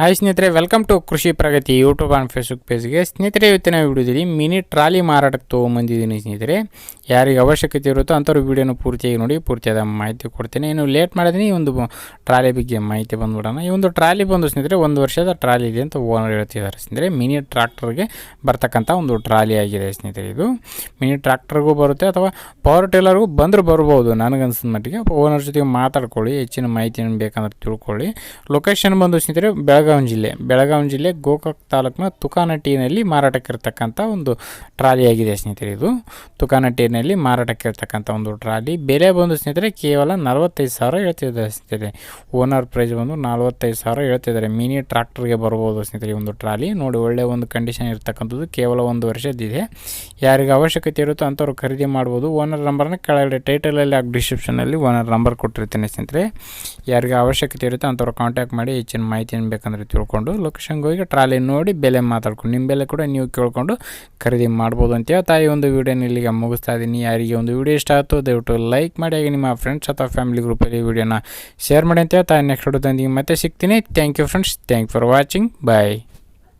Hi ಸ್ನೇಹಿತರೆ welcome to Krishi Pragati YouTube and Facebook ಪೇಜ್ಗೆ ಸ್ನೇಹಿತರೆ, ಇವತ್ತಿನ ವಿಡಿಯೋದಲ್ಲಿ ಮಿನಿ ಟ್ರಾಲಿ ಮಾರಾಟಕ್ಕೆ ತೊಗೊಂಬಂದಿದ್ದೀನಿ ಸ್ನೇಹಿತರೆ. ಯಾರಿಗೆ ಅವಶ್ಯಕತೆ ಇರುತ್ತೋ ಅಂಥವ್ರು ವಿಡಿಯೋನ ಪೂರ್ತಿಯಾಗಿ ನೋಡಿ, ಪೂರ್ತಿಯಾದ ಮಾಹಿತಿ ಕೊಡ್ತೀನಿ. ಇನ್ನು ಲೇಟ್ ಮಾಡಿದ್ರೆ ಈ ಒಂದು ಟ್ರಾಲಿ ಬಗ್ಗೆ ಮಾಹಿತಿ ಬಂದ್ಬಿಡೋಣ. ಈ ಒಂದು ಟ್ರಾಲಿ ಬಂದು ಸ್ನೇಹಿತರೆ, ಒಂದು ವರ್ಷದ ಟ್ರಾಲಿ ಇದೆ ಅಂತ ಓನರ್ ಹೇಳ್ತಿದ್ದಾರೆ ಸ್ನೇಹಿತರೆ. ಮಿನಿ ಟ್ರಾಕ್ಟರ್ಗೆ ಬರ್ತಕ್ಕಂಥ ಒಂದು ಟ್ರಾಲಿ ಆಗಿದೆ ಸ್ನೇಹಿತರೆ ಇದು. ಮಿನಿ ಟ್ರಾಕ್ಟರ್ಗೂ ಬರುತ್ತೆ ಅಥವಾ ಪವರ್ ಟೇಲರ್ಗೂ ಬಂದರೂ ಬರ್ಬೋದು ನನಗನ್ಸಿದ ಮಟ್ಟಿಗೆ. ಓನರ್ ಜೊತೆಗೆ ಮಾತಾಡ್ಕೊಳ್ಳಿ, ಹೆಚ್ಚಿನ ಮಾಹಿತಿಯನ್ನು ಬೇಕಂದ್ರೆ ತಿಳ್ಕೊಳ್ಳಿ. ಲೊಕೇಶನ್ ಬಂದು ಸ್ನೇಹಿತರೆ ಬೆಳಗಾವಿ ಜಿಲ್ಲೆ. ಬೆಳಗಾವಿ ಜಿಲ್ಲೆ ಗೋಕಾಕ್ ತಾಲೂಕಿನ ತುಕಾನಟ್ಟಿನಲ್ಲಿ ಮಾರಾಟಕ್ಕಿರ್ತಕ್ಕಂಥ ಒಂದು ಟ್ರಾಲಿ ಆಗಿದೆ ಸ್ನೇಹಿತರೆ ಇದು. ತುಕಾನಟ್ಟಿನಲ್ಲಿ ಮಾರಾಟಕ್ಕಿರ್ತಕ್ಕಂಥ ಒಂದು ಟ್ರಾಲಿ. ಬೆಲೆ ಬಂದು ಸ್ನೇಹಿತರೆ ಕೇವಲ ನಲವತ್ತೈದು ಸಾವಿರ ಹೇಳ್ತಿದ್ದಾರೆ ಸ್ನೇಹಿತರೆ. ಓನರ್ ಪ್ರೈಸ್ ಬಂದು ನಲವತ್ತೈದು ಸಾವಿರ ಹೇಳ್ತಿದ್ದಾರೆ. ಮಿನಿ ಟ್ರಾಕ್ಟರ್ಗೆ ಬರ್ಬೋದು ಸ್ನೇಹಿತರೆ ಒಂದು ಟ್ರಾಲಿ. ನೋಡಿ ಒಳ್ಳೆಯ ಒಂದು ಕಂಡೀಷನ್ ಇರ್ತಕ್ಕಂಥದ್ದು. ಕೇವಲ ಒಂದು ವರ್ಷದಿದೆ ಯಾರಿಗೆ ಅವಶ್ಯಕತೆ ಇರುತ್ತೋ ಅಂಥವ್ರು ಖರೀದಿ ಮಾಡ್ಬೋದು. ಓನರ್ ನಂಬರ್ನ ಕೆಳಗಡೆ ಟೈಟಲಲ್ಲಿ ಹಾಗೂ ಡಿಸ್ಕ್ರಿಪ್ಷನಲ್ಲಿ ಓನರ್ ನಂಬರ್ ಕೊಟ್ಟಿರ್ತೀನಿ ಸ್ನೇಹಿತರೆ. ಯಾರಿಗೆ ಅವಶ್ಯಕತೆ ಇರುತ್ತೋ ಅಂಥವ್ರು ಕಾಂಟ್ಯಾಕ್ಟ್ ಮಾಡಿ ಹೆಚ್ಚಿನ ಮಾಹಿತಿ ಬೇಕಂದ್ರೆ ತಿಳ್ಕೊಂಡು ಲೊಕೇಶನ್ಗೆ ಹೋಗಿ ಟ್ರಾಲಿ ನೋಡಿ ಬೆಲೆ ಮಾತಾಡ್ಕೊಂಡು ನಿಮ್ಮ ಬೆಲೆ ಕೂಡ ನೀವು ಕೇಳ್ಕೊಂಡು ಖರೀದಿ ಮಾಡ್ಬೋದು ಅಂತ ಹೇಳ್ತಾ ಈ ಒಂದು ವೀಡಿಯೋನ ಇಲ್ಲಿಗೆ ಮುಗಿಸ್ತಾ ಇದ್ದೀನಿ. ಯಾರಿಗೆ ಒಂದು ವೀಡಿಯೋ ಇಷ್ಟ ಆಯಿತು ದಯವಿಟ್ಟು ಲೈಕ್ ಮಾಡಿ, ಹಾಗೆ ನಿಮ್ಮ ಫ್ರೆಂಡ್ಸ್ ಅಥವಾ ಫ್ಯಾಮಿಲಿ ಗ್ರೂಪಲ್ಲಿ ವೀಡಿಯೋನ ಶೇರ್ ಮಾಡಿ ಅಂತ ಹೇಳ್ತಾ ನೆಕ್ಸ್ಟ್ ವಿಡಿಯೋದೊಂದಿಗೆ ಮತ್ತೆ ಸಿಗ್ತೀನಿ. Thank you friends thank for watching bye